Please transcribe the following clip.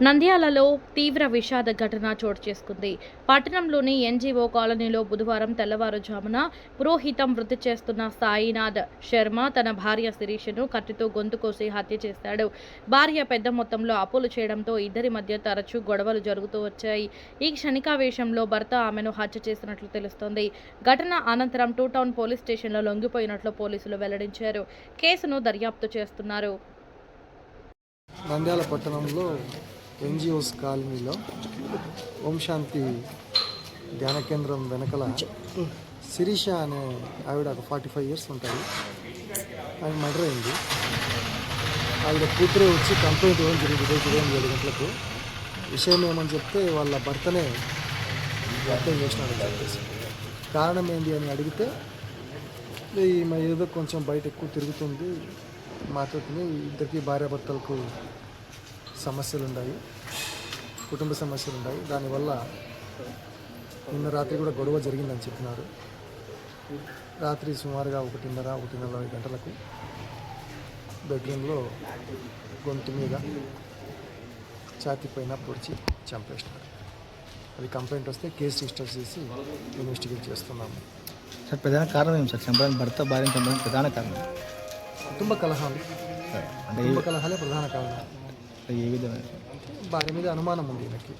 నంద్యాలలో తీవ్ర విషాద ఘటన చోటు చేసుకుంది. పట్టణంలోని ఎన్జీఓ కాలనీలో బుధవారం తెల్లవారుజామున పురోహితం వృత్తి చేస్తున్న సాయినాథ్ శర్మ తన భార్య శిరీషను కత్తితో గొంతు కోసి హత్య చేశాడు. భార్య పెద్ద మొత్తంలో అప్పులు చేయడంతో ఇద్దరి మధ్య తరచూ గొడవలు జరుగుతూ వచ్చాయి. ఈ క్షణికావేశంలో భర్త ఆమెను హత్య చేసినట్లు తెలుస్తోంది. ఘటన అనంతరం టూ టౌన్ పోలీస్ స్టేషన్లో లొంగిపోయినట్లు పోలీసులు వెల్లడించారు. కేసును దర్యాప్తు చేస్తున్నారు. నంద్యాల పట్టణంలో ఎన్జిఓస్ కాలనీలో ఓం శాంతి ధ్యాన కేంద్రం వెనకల శిరీష అనే ఆవిడ ఒక ఫార్టీ ఫైవ్ ఇయర్స్ ఉంటుంది. ఆమె మర్డర్ అయింది. ఆవిడ కూతురు వచ్చి కంప్లైంట్ ఇవ్వడం జరిగింది రోజు ఉదయం ఏడు గంటలకు. విషయం ఏమని చెప్తే వాళ్ళ భర్తనే వ్యర్థం చేసినాడని చెప్పేసి. కారణం ఏంటి అని అడిగితే ఈమె ఏదో కొంచెం బయట ఎక్కువ తిరుగుతుంది. మాట్లాడుతుంది ఇద్దరికి భార్యాభర్తలకు సమస్యలు ఉన్నాయి కుటుంబ సమస్యలు ఉన్నాయి. దానివల్ల నిన్న రాత్రి కూడా గొడవ జరిగిందని చెప్పినారు. రాత్రి సుమారుగా ఒకటిన్నర ఒకటిన్నర గంటలకు బెడ్రూమ్లో గొంతు మీద ఛాతీ పైన పొడిచి చంపేసినారు. అది కంప్లైంట్ వస్తే కేసు రిజిస్టర్ చేసి ఇన్వెస్టిగేట్ చేస్తున్నాము. సార్ ప్రధాన కారణం ఏం సార్? చంపడానికి భర్త భార్యను చంపడానికి ప్రధాన కారణం? కుటుంబ కలహాలు. కుటుంబ కలహాలే ప్రధాన కారణం. ఏ- విధమైన భార్య మీద అనుమానం ఉంది వీళ్ళకి